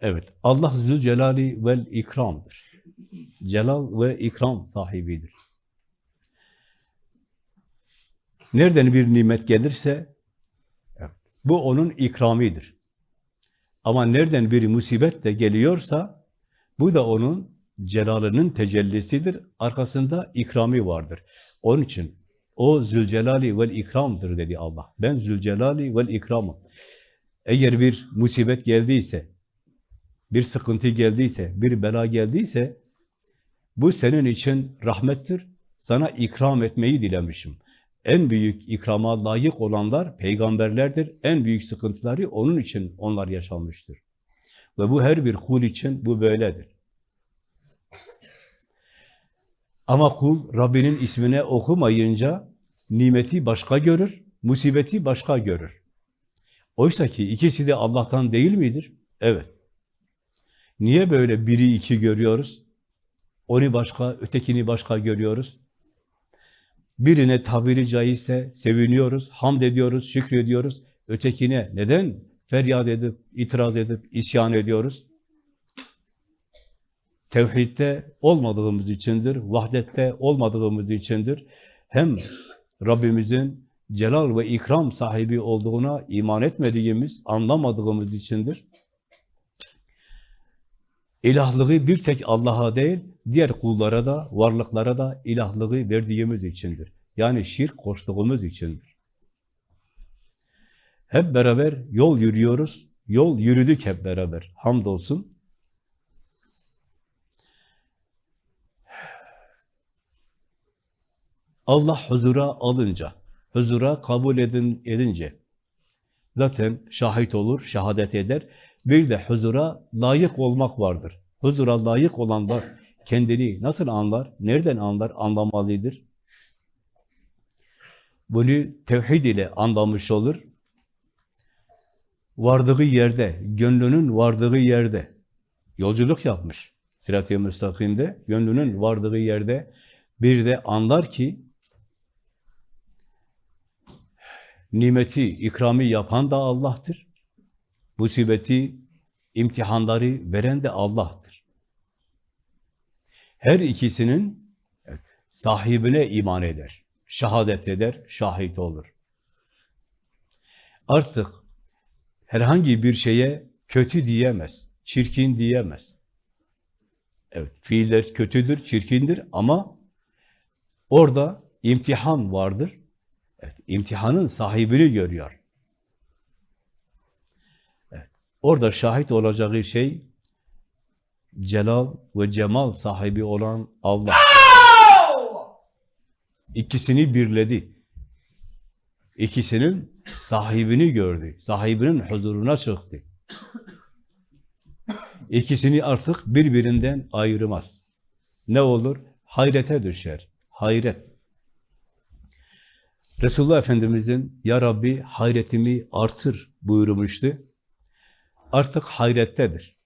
Evet, Allah Zülcelali vel ikramdır. Celal ve ikram sahibidir. Nereden bir nimet gelirse, bu onun ikramidir. Ama nereden bir musibet de geliyorsa, bu da onun celalının tecellisidir. Arkasında ikrami vardır. Onun için o Zülcelali vel ikramdır dedi Allah. Ben Zülcelali vel ikramım. Eğer bir musibet geldiyse, bir sıkıntı geldiyse, bir bela geldiyse, bu senin için rahmettir. Sana ikram etmeyi dilemişim. En büyük ikrama layık olanlar peygamberlerdir. En büyük sıkıntıları onun için onlar yaşanmıştır. Ve bu her bir kul için bu böyledir. Ama kul Rabbinin ismine okumayınca nimeti başka görür, musibeti başka görür. Oysa ki ikisi de Allah'tan değil midir? Evet. Niye böyle biri iki görüyoruz? Onu başka, ötekini başka görüyoruz. Birine tabiri caizse seviniyoruz, hamd ediyoruz, şükrediyoruz. Ötekine neden feryat edip, itiraz edip, isyan ediyoruz? Tevhidde olmadığımız içindir, vahdette olmadığımız içindir. Hem Rabbimizin celal ve ikram sahibi olduğuna iman etmediğimiz, anlamadığımız içindir. İlahlığı bir tek Allah'a değil, diğer kullara da, varlıklara da ilahlığı verdiğimiz içindir. Yani şirk koştuğumuz içindir. Hep beraber yol yürüyoruz, yol yürüdük hep beraber. Hamdolsun. Allah huzura alınca, huzura kabul edin, edince zaten şahit olur, şehadet eder. Bir de huzura layık olmak vardır. Huzura layık olanlar kendini nasıl anlar, nereden anlar, anlamalıdır. Bunu tevhid ile anlamış olur. Vardığı yerde, gönlünün vardığı yerde yolculuk yapmış. Sirat-i müstakimde, gönlünün vardığı yerde bir de anlar ki nimeti, ikrami yapan da Allah'tır. Musibeti, imtihanları veren de Allah'tır. Her ikisinin sahibine iman eder, şehadet eder, şahit olur. Artık herhangi bir şeye kötü diyemez, çirkin diyemez. Evet, fiiller kötüdür, çirkindir ama orada imtihan vardır. Evet, imtihanın sahibini görüyor. Evet, orada şahit olacağı şey celal ve cemal sahibi olan Allah. İkisini birledi. İkisinin sahibini gördü. Sahibinin huzuruna çıktı. İkisini artık birbirinden ayırmaz. Ne olur? Hayrete düşer. Hayret. Resulullah Efendimizin Ya Rabbi hayretimi artır buyurmuştu. Artık hayrettedir.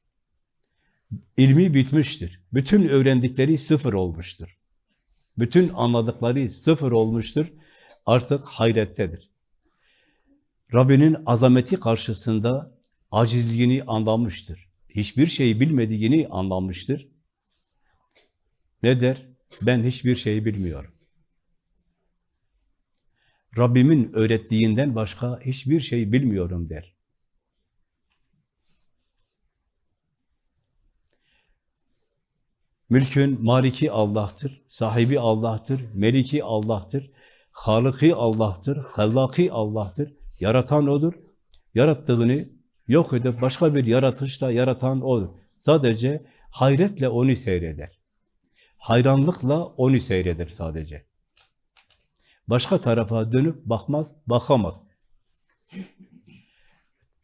İlmi bitmiştir. Bütün öğrendikleri sıfır olmuştur. Bütün anladıkları sıfır olmuştur. Artık hayrettedir. Rabbinin azameti karşısında acizliğini anlamıştır. Hiçbir şeyi bilmediğini anlamıştır. Ne der? Ben hiçbir şeyi bilmiyorum. Rabbimin öğrettiğinden başka hiçbir şey bilmiyorum der. Mülkün maliki Allah'tır, sahibi Allah'tır, meliki Allah'tır, halıki Allah'tır, hallaki Allah'tır, yaratan O'dur. Yarattığını yok edip başka bir yaratışla yaratan O'dur. Sadece hayretle O'nu seyreder. Hayranlıkla O'nu seyreder sadece. Başka tarafa dönüp bakmaz, bakamaz.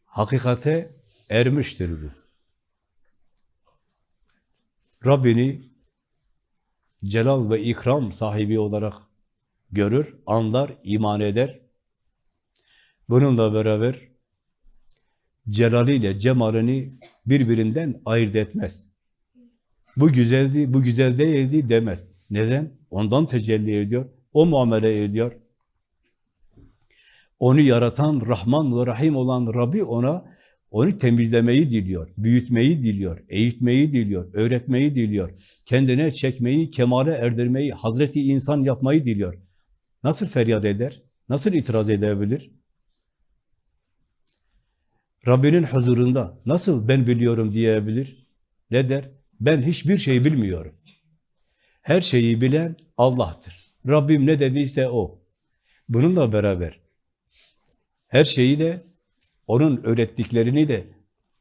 Hakikate ermiştir bu. Rabbini celal ve ikram sahibi olarak görür, anlar, iman eder. Bununla beraber celaliyle cemalini birbirinden ayırt etmez. Bu güzeldi, bu güzel değildi demez. Neden? Ondan tecelli ediyor. O muamele ediyor. Onu yaratan Rahman ve Rahim olan Rabbi ona Onu temizlemeyi diliyor, büyütmeyi diliyor, eğitmeyi diliyor, öğretmeyi diliyor. Kendine çekmeyi, kemale erdirmeyi, Hazreti insan yapmayı diliyor. Nasıl feryat eder? Nasıl itiraz edebilir? Rabbinin huzurunda nasıl ben biliyorum diyebilir? Ne der? Ben hiçbir şey bilmiyorum. Her şeyi bilen Allah'tır. Rabbim ne dediyse o. Bununla beraber her şeyi de onun öğrettiklerini de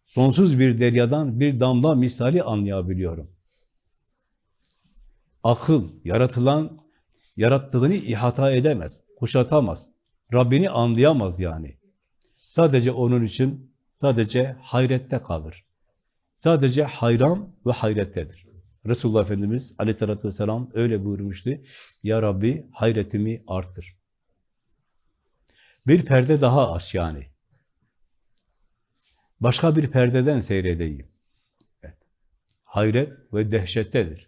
sonsuz bir deryadan bir damla misali anlayabiliyorum. Akıl, yaratılan, yarattığını ihata edemez, kuşatamaz. Rabbini anlayamaz yani. Sadece onun için sadece hayrette kalır. Sadece hayran ve hayrettedir. Resulullah Efendimiz aleyhissalatü vesselam öyle buyurmuştu. Ya Rabbi hayretimi artır. Bir perde daha aç yani. Başka bir perdeden seyredeyim. Hayret ve dehşettedir.